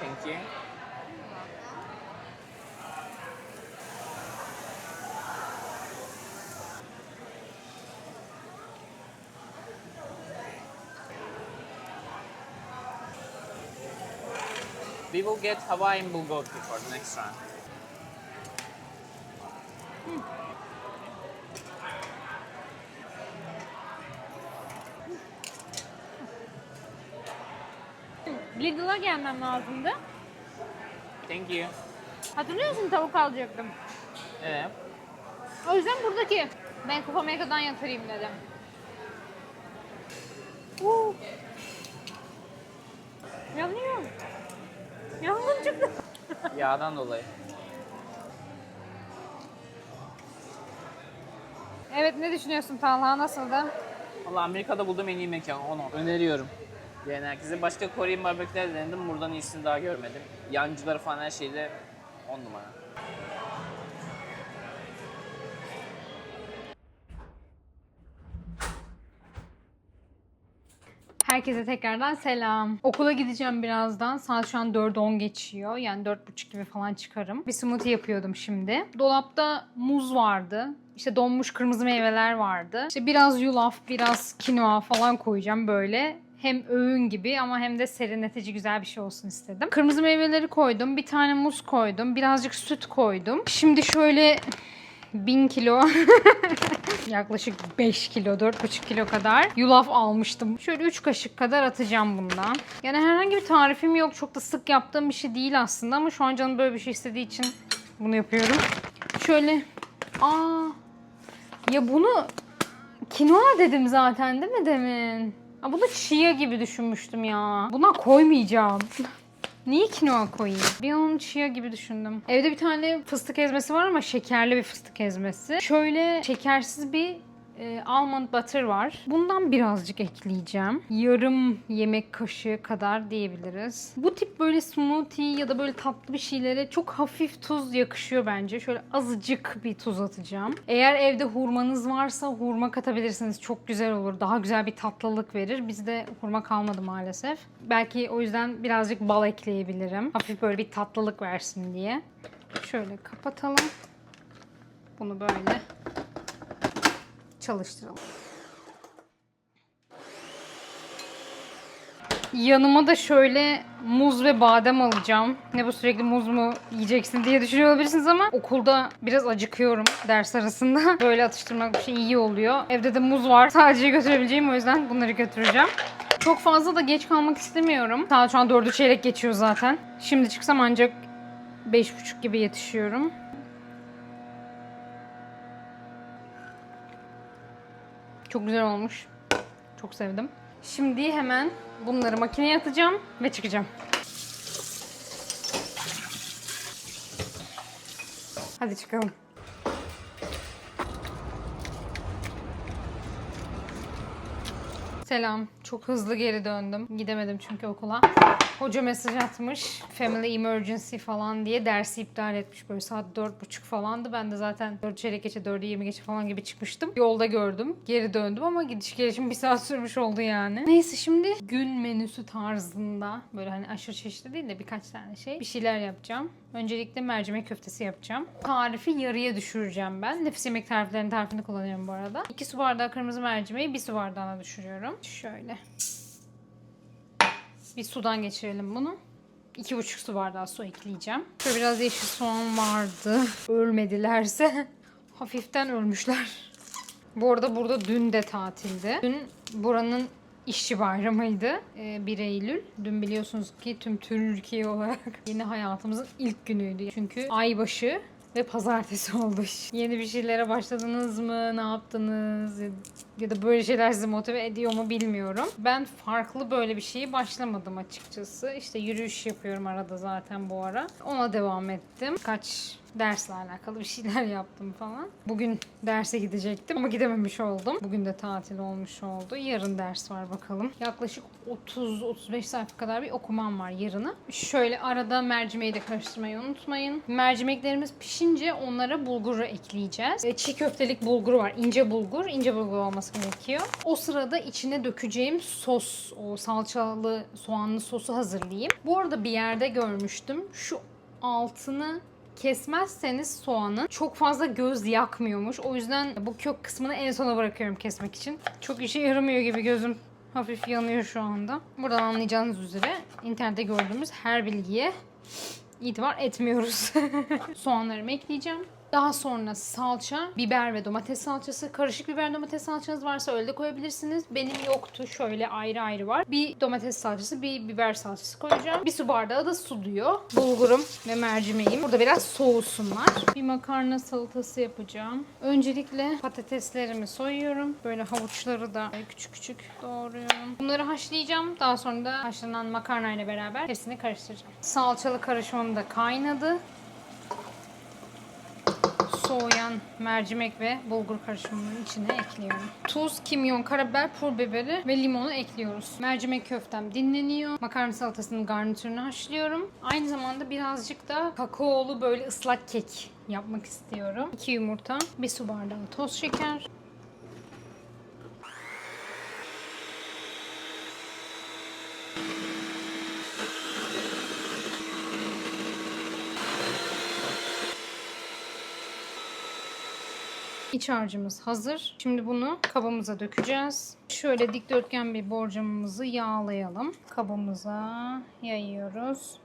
Thank you. We will get Hawaiian bulgogi for the next round. Hmm. Lidl'a gelmem lazımdı. Thank you. Hatırlıyor musun tavuk alacaktım. Evet. O yüzden buradaki Bank of America'dan yatırayım dedim. Uuu. Yanıyor. Yangın çıktı. Yağdan dolayı. Evet ne düşünüyorsun Talha nasıldı? Valla Amerika'da bulduğum en iyi mekan onu öneriyorum. Yani herkese başka Korean barbeküler denedim. Buradan iyisini daha görmedim. Yancıları falan her şeyde 10 numara. Herkese tekrardan selam. Okula gideceğim birazdan. Saat şu an 4'e 10 geçiyor. Yani 4.30 gibi falan çıkarım. Bir smoothie yapıyordum şimdi. Dolapta muz vardı. İşte donmuş kırmızı meyveler vardı. İşte biraz yulaf, biraz kinoa falan koyacağım böyle. Hem öğün gibi ama hem de serinletici güzel bir şey olsun istedim. Kırmızı meyveleri koydum. Bir tane muz koydum. Birazcık süt koydum. Şimdi şöyle 1000 kilo yaklaşık 5 kilo 4,5 kilo kadar yulaf almıştım. Şöyle 3 kaşık kadar atacağım bundan. Yani herhangi bir tarifim yok. Çok da sık yaptığım bir şey değil aslında ama şu an canım böyle bir şey istediği için bunu yapıyorum. Şöyle aa ya bunu kinoa dedim zaten değil mi demin? Aa, bunu chia gibi düşünmüştüm ya. Buna koymayacağım. Niye kinoa koyayım? Bir an onu chia gibi düşündüm. Evde bir tane fıstık ezmesi var ama şekerli bir fıstık ezmesi. Şöyle şekersiz bir e, almond butter var. Bundan birazcık ekleyeceğim. Yarım yemek kaşığı kadar diyebiliriz. Bu tip böyle smoothie ya da böyle tatlı bir şeylere çok hafif tuz yakışıyor bence. Şöyle azıcık bir tuz atacağım. Eğer evde hurmanız varsa hurma katabilirsiniz. Çok güzel olur. Daha güzel bir tatlılık verir. Bizde hurma kalmadı maalesef. Belki o yüzden birazcık bal ekleyebilirim. Hafif böyle bir tatlılık versin diye. Şöyle kapatalım. Bunu böyle çalıştıralım. Yanıma da şöyle muz ve badem alacağım. Ne bu sürekli muz mu yiyeceksin diye düşünüyor olabilirsiniz ama okulda biraz acıkıyorum ders arasında. Böyle atıştırmak bir şey iyi oluyor. Evde de muz var. Sadece götürebileceğim o yüzden bunları götüreceğim. Çok fazla da geç kalmak istemiyorum. Saat şu an 4'ü çeyrek geçiyor zaten. Şimdi çıksam ancak 5.30 gibi yetişiyorum. Çok güzel olmuş. Çok sevdim. Şimdi hemen bunları makineye atacağım ve çıkacağım. Hadi çıkalım. Selam. Çok hızlı geri döndüm. Gidemedim çünkü okula. Hoca mesaj atmış. Family emergency falan diye dersi iptal etmiş. Böyle saat 4.30 falandı. Ben de zaten 4 çeyrek geçe 4'e 20 geçe falan gibi çıkmıştım. Yolda gördüm. Geri döndüm ama gidiş gelişim bir saat sürmüş oldu yani. Neyse şimdi gün menüsü tarzında böyle hani aşırı çeşitli değil de birkaç tane şey bir şeyler yapacağım. Öncelikle mercimek köftesi yapacağım. Tarifi yarıya düşüreceğim ben. Nefis yemek tariflerinin tarifini kullanıyorum bu arada. 2 su bardağı kırmızı mercimeği 1 su bardağına düşürüyorum. Şöyle. Bir sudan geçirelim bunu. 2,5 su bardağı su ekleyeceğim. Şöyle biraz yeşil soğan vardı. Ölmedilerse hafiften ölmüşler. Bu arada burada dün de tatildi. Dün buranın işçi bayramıydı. Ee, 1 Eylül. Dün biliyorsunuz ki tüm Türkiye olarak yeni hayatımızın ilk günüydü. Çünkü aybaşı ve pazartesi oldu. Yeni bir şeylere başladınız mı? Ne yaptınız? Ya da böyle şeyler sizi motive ediyor mu bilmiyorum. Ben farklı böyle bir şeyi başlamadım açıkçası. İşte yürüyüş yapıyorum arada zaten bu ara. Ona devam ettim. Kaç dersle alakalı bir şeyler yaptım falan. Bugün derse gidecektim ama gidememiş oldum. Bugün de tatil olmuş oldu. Yarın ders var bakalım. Yaklaşık 30-35 sayfa kadar bir okumam var yarını. Şöyle arada mercimeği de karıştırmayı unutmayın. Mercimeklerimiz pişince onlara bulguru ekleyeceğiz. Çiğ köftelik bulguru var. İnce bulgur. ince bulgur olması gerekiyor. O sırada içine dökeceğim sos, o salçalı soğanlı sosu hazırlayayım. Bu arada bir yerde görmüştüm. Şu altını kesmezseniz soğanın çok fazla göz yakmıyormuş. O yüzden bu kök kısmını en sona bırakıyorum kesmek için. Çok işe yaramıyor gibi gözüm hafif yanıyor şu anda. Buradan anlayacağınız üzere internette gördüğümüz her bilgiye itibar etmiyoruz. Soğanlarımı ekleyeceğim. Daha sonra salça, biber ve domates salçası. Karışık biber domates salçanız varsa öyle koyabilirsiniz. Benim yoktu. Şöyle ayrı ayrı var. Bir domates salçası, bir biber salçası koyacağım. Bir su bardağı da su diyor. Bulgurum ve mercimeğim. Burada biraz soğusunlar. Bir makarna salatası yapacağım. Öncelikle patateslerimi soyuyorum. Böyle havuçları da küçük küçük doğruyorum. Bunları haşlayacağım. Daha sonra da haşlanan makarna ile beraber hepsini karıştıracağım. Salçalı karışımım da kaynadı soğuyan mercimek ve bulgur karışımının içine ekliyorum. Tuz, kimyon, karabiber, pul biberi ve limonu ekliyoruz. Mercimek köftem dinleniyor. Makarna salatasının garnitürünü haşlıyorum. Aynı zamanda birazcık da kakaolu böyle ıslak kek yapmak istiyorum. 2 yumurta, 1 su bardağı toz şeker, İç harcımız hazır. Şimdi bunu kabımıza dökeceğiz. Şöyle dikdörtgen bir borcamımızı yağlayalım. Kabımıza yayıyoruz.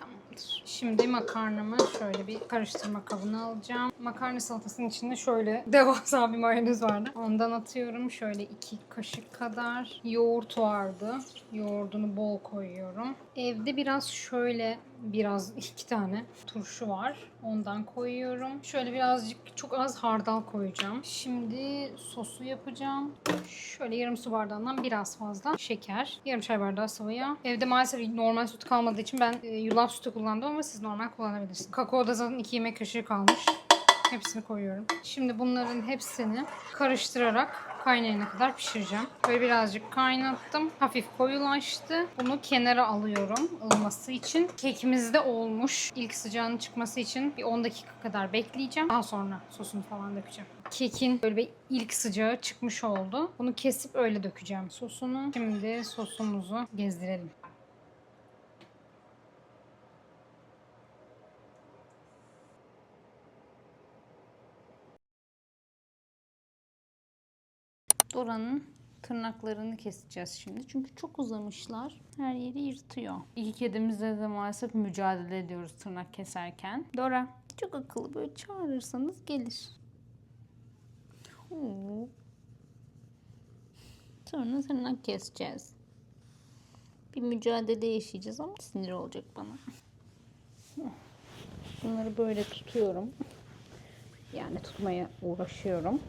Tamamdır. Şimdi makarnamı şöyle bir karıştırma kabına alacağım. Makarna salatasının içinde şöyle devasa bir mayonez vardı. Ondan atıyorum. Şöyle iki kaşık kadar. Yoğurt vardı. Yoğurdunu bol koyuyorum. Evde biraz şöyle biraz iki tane turşu var. Ondan koyuyorum. Şöyle birazcık çok az hardal koyacağım. Şimdi sosu yapacağım. Şöyle yarım su bardağından biraz fazla şeker. Yarım çay bardağı sıvı yağ. Evde maalesef normal süt kalmadığı için ben e, yulaf sütü kullandım ama siz normal kullanabilirsiniz. Kakao da zaten 2 yemek kaşığı kalmış. Hepsini koyuyorum. Şimdi bunların hepsini karıştırarak kaynayana kadar pişireceğim. Böyle birazcık kaynattım. Hafif koyulaştı. Bunu kenara alıyorum ılıması için. Kekimiz de olmuş. İlk sıcağının çıkması için bir 10 dakika kadar bekleyeceğim. Daha sonra sosunu falan dökeceğim. Kekin böyle bir ilk sıcağı çıkmış oldu. Bunu kesip öyle dökeceğim sosunu. Şimdi sosumuzu gezdirelim. Dora'nın tırnaklarını keseceğiz şimdi. Çünkü çok uzamışlar. Her yeri yırtıyor. İki kedimizle de maalesef mücadele ediyoruz tırnak keserken. Dora çok akıllı böyle çağırırsanız gelir. Sonra tırnak keseceğiz. bir mücadele yaşayacağız ama sinir olacak bana. Bunları böyle tutuyorum. Yani tutmaya uğraşıyorum.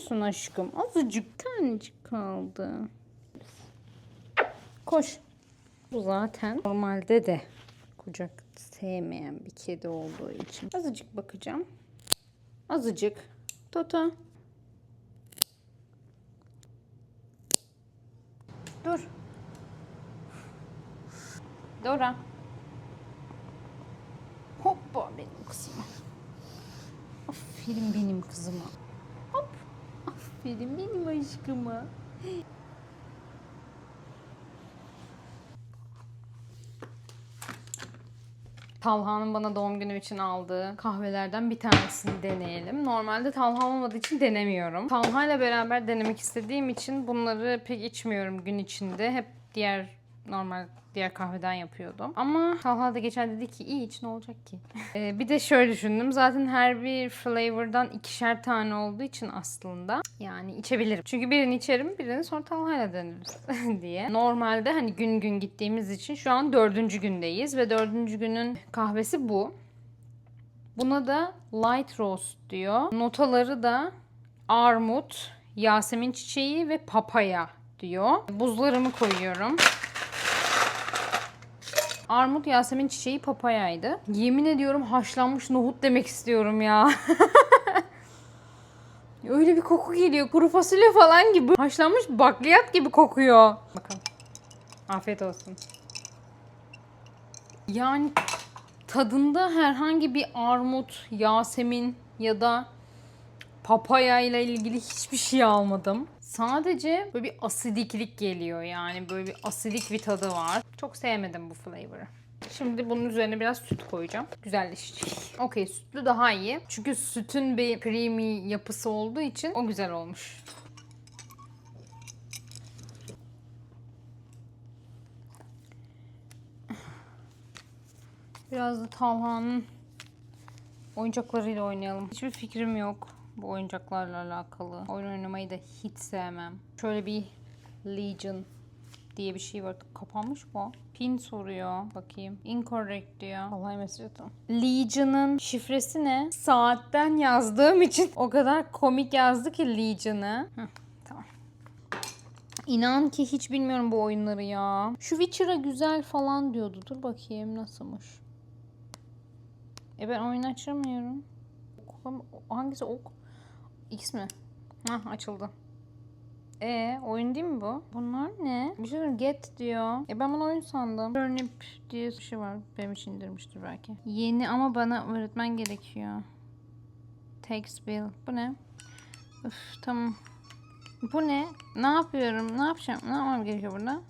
Musun aşkım? Azıcık tanecik kaldı. Koş. Bu zaten normalde de kucak sevmeyen bir kedi olduğu için. Azıcık bakacağım. Azıcık. Toto. Dur. Dora. Hoppa benim kızıma. Aferin benim kızıma. Aferin benim aşkıma. Talha'nın bana doğum günü için aldığı kahvelerden bir tanesini deneyelim. Normalde Talha olmadığı için denemiyorum. Talha ile beraber denemek istediğim için bunları pek içmiyorum gün içinde. Hep diğer normal diğer kahveden yapıyordum. Ama Talha da geçen dedi ki iyi iç ne olacak ki? Ee, bir de şöyle düşündüm. Zaten her bir flavor'dan ikişer tane olduğu için aslında yani içebilirim. Çünkü birini içerim birini sonra Talha'yla deneriz diye. Normalde hani gün gün gittiğimiz için şu an dördüncü gündeyiz ve dördüncü günün kahvesi bu. Buna da light roast diyor. Notaları da armut, yasemin çiçeği ve papaya diyor. Buzlarımı koyuyorum. Armut, yasemin çiçeği, papayaydı. Yemin ediyorum haşlanmış nohut demek istiyorum ya. Öyle bir koku geliyor. Kuru fasulye falan gibi. Haşlanmış bakliyat gibi kokuyor. Bakalım. Afiyet olsun. Yani tadında herhangi bir armut, yasemin ya da papaya ile ilgili hiçbir şey almadım. Sadece böyle bir asidiklik geliyor yani böyle bir asidik bir tadı var. Çok sevmedim bu flavor'ı. Şimdi bunun üzerine biraz süt koyacağım. Güzelleşecek. Okey sütlü daha iyi. Çünkü sütün bir creamy yapısı olduğu için o güzel olmuş. Biraz da Talha'nın oyuncaklarıyla oynayalım. Hiçbir fikrim yok bu oyuncaklarla alakalı. Oyun oynamayı da hiç sevmem. Şöyle bir Legion diye bir şey var. Kapanmış bu. Pin soruyor. Bakayım. Incorrect diyor. Vallahi mesaj atın. Legion'ın şifresi ne? Saatten yazdığım için o kadar komik yazdı ki Legion'ı. Tamam. İnan ki hiç bilmiyorum bu oyunları ya. Şu Witcher'a güzel falan diyordu. Dur bakayım nasılmış. E ben oyun açamıyorum. Hangisi ok? X mi? Hah açıldı. E oyun değil mi bu? Bunlar ne? Bir şey get diyor. E ben bunu oyun sandım. Turnip diye bir şey var. Benim için indirmiştir belki. Yeni ama bana öğretmen gerekiyor. Text bill. Bu ne? Üf tamam. Bu ne? Ne yapıyorum? Ne yapacağım? Ne yapmam gerekiyor burada?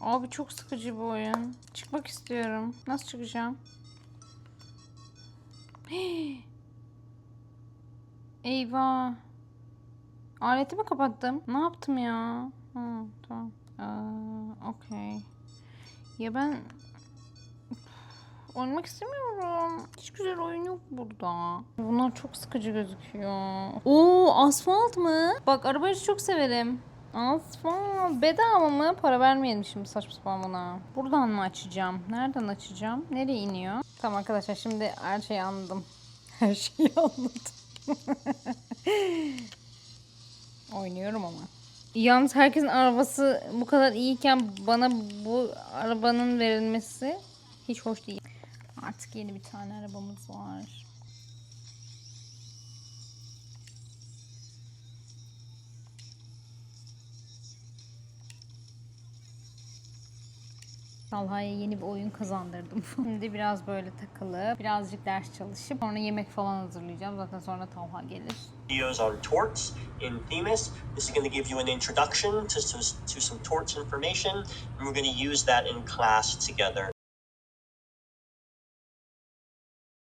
Abi çok sıkıcı bu oyun. Çıkmak istiyorum. Nasıl çıkacağım? Eyvah. Aleti mi kapattım? Ne yaptım ya? Ha, tamam. Aa, okey. Ya ben oynamak istemiyorum. Hiç güzel oyun yok burada. Bunlar çok sıkıcı gözüküyor. Oo asfalt mı? Bak arabayı çok severim. Asfalt. Bedava mı? Para vermeyelim şimdi saçma sapan buna. Buradan mı açacağım? Nereden açacağım? Nereye iniyor? Tamam arkadaşlar şimdi her şeyi anladım. Her şeyi anladım. Oynuyorum ama. Yalnız herkesin arabası bu kadar iyiyken bana bu arabanın verilmesi hiç hoş değil. Artık yeni bir tane arabamız var. Talha'ya yeni bir oyun kazandırdım. Şimdi biraz böyle takılıp birazcık ders çalışıp sonra yemek falan hazırlayacağım. Zaten sonra Talha gelir. videos on torts in Themis. This is going to give you an introduction to, to, to some torts information, and we're going to use that in class together.